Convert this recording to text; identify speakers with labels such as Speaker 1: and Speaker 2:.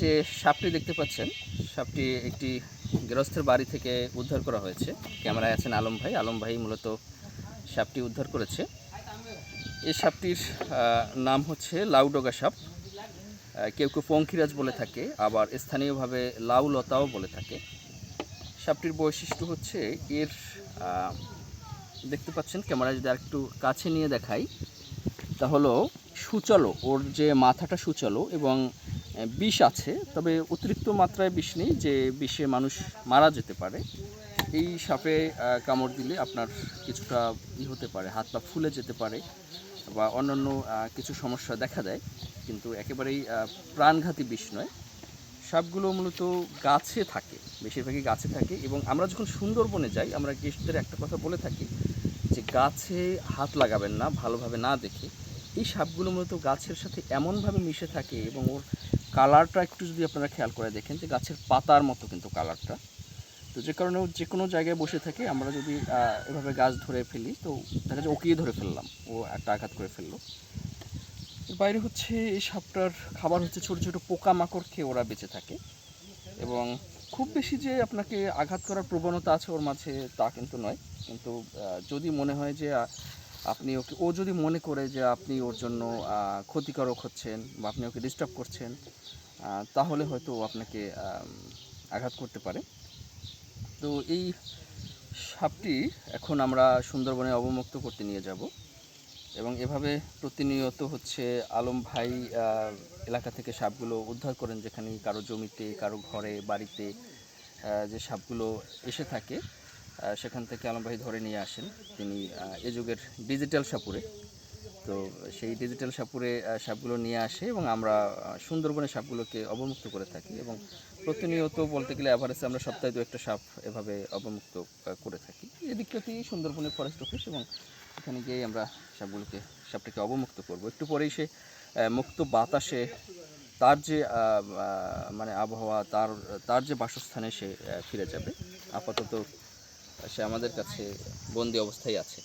Speaker 1: যে সাপটি দেখতে পাচ্ছেন, সাপটি একটি গৃহস্থের বাড়ি থেকে উদ্ধার করা হয়েছে। ক্যামেরায় আছেন আলম ভাই। আলম ভাই মূলত সাপটি উদ্ধার করেছে। এই সাপটির নাম হচ্ছে লাউডোগা সাপ। কেউ কেউ পঙ্খিরাজ বলে থাকে, আবার স্থানীয়ভাবে লাউ লতাও বলে থাকে। সাপটির বৈশিষ্ট্য হচ্ছে এর দেখতে পাচ্ছেন ক্যামেরা যদি একটু কাছে নিয়ে দেখাই, তা হলো সুচালো, ওর যে মাথাটা সুচালো এবং বিষ আছে, তবে অতিরিক্ত মাত্রায় বিষ নেই যে বিষে মানুষ মারা যেতে পারে। এই সাপে কামড় দিলে আপনার কিছুটা ই হতে পারে, হাত পা ফুলে যেতে পারে বা অন্যান্য কিছু সমস্যা দেখা দেয়। কিন্তু একেবারেই প্রাণঘাতী বিষ নয়। সাপগুলো মূলত গাছে থাকে, বেশিরভাগই গাছে থাকে এবং আমরা যখন সুন্দরবনে যাই, আমরা গেস্টদের একটা কথা বলে থাকি যে গাছে হাত লাগাবেন না, ভালোভাবে না দেখে। এই সাপগুলো মূলত গাছের সাথে এমনভাবে মিশে থাকে এবং ওর কালারটা একটু যদি আপনারা খেয়াল করে দেখেন যে গাছের পাতার মতো কিন্তু কালারটা। তো যে কারণে যে কোনো জায়গায় বসে থাকে আমরা যদি এভাবে গাছ ধরে ফেলি, তো দেখা যায় ওকেই ধরে ফেললাম। ও একটা আঘাত করে ফেলল। বাইরে হচ্ছে এই সাপটার খাবার হচ্ছে ছোটো ছোট পোকামাকড় খেয়ে ওরা বেঁচে থাকে। এবং খুব বেশি যে আপনাকে আঘাত করার প্রবণতা আছে ওর মাঝে তা কিন্তু নয়। কিন্তু যদি মনে হয় যে আপনি ওকে ও যদি মনে করে যে আপনি ওর জন্য ক্ষতিকারক হচ্ছেন বা আপনি ওকে ডিস্টার্ব করছেন তাহলে হয়তো ও আপনাকে আঘাত করতে পারে। তো এই সাপটি এখন আমরা সুন্দরবনে অবমুক্ত করতে নিয়ে যাব এবং এভাবে প্রতিনিয়ত হচ্ছে আলম ভাই এলাকা থেকে সাপগুলো উদ্ধার করেন যেখানে কারও জমিতে, কারও ঘরে, বাড়িতে যে সাপগুলো এসে থাকে। সেখান থেকে আলম ভাই ধরে নিয়ে আসেন। তিনি এ যুগের ডিজিটাল সাপুরে। তো সেই ডিজিটাল সাপুরে সাপগুলো নিয়ে আসে এবং আমরা সুন্দরবনে সাপগুলোকে অবমুক্ত করে থাকি এবং প্রতিনিয়ত বলতে গেলে অ্যাভারেজে আমরা সপ্তাহে দু একটা সাপ এভাবে অবমুক্ত করে থাকি। এদিকটাতেই সুন্দরবনের ফরেস্ট অফিস এবং এখানে গিয়েই আমরা সাপগুলোকে, সাপটাকে অবমুক্ত করব। একটু পরেই সে মুক্ত বাতাসে তার যে মানে আবহাওয়া, তার তার যে বাসস্থানে সে ফিরে যাবে। আপাতত সে আমাদের কাছে বন্দি অবস্থায় আছে।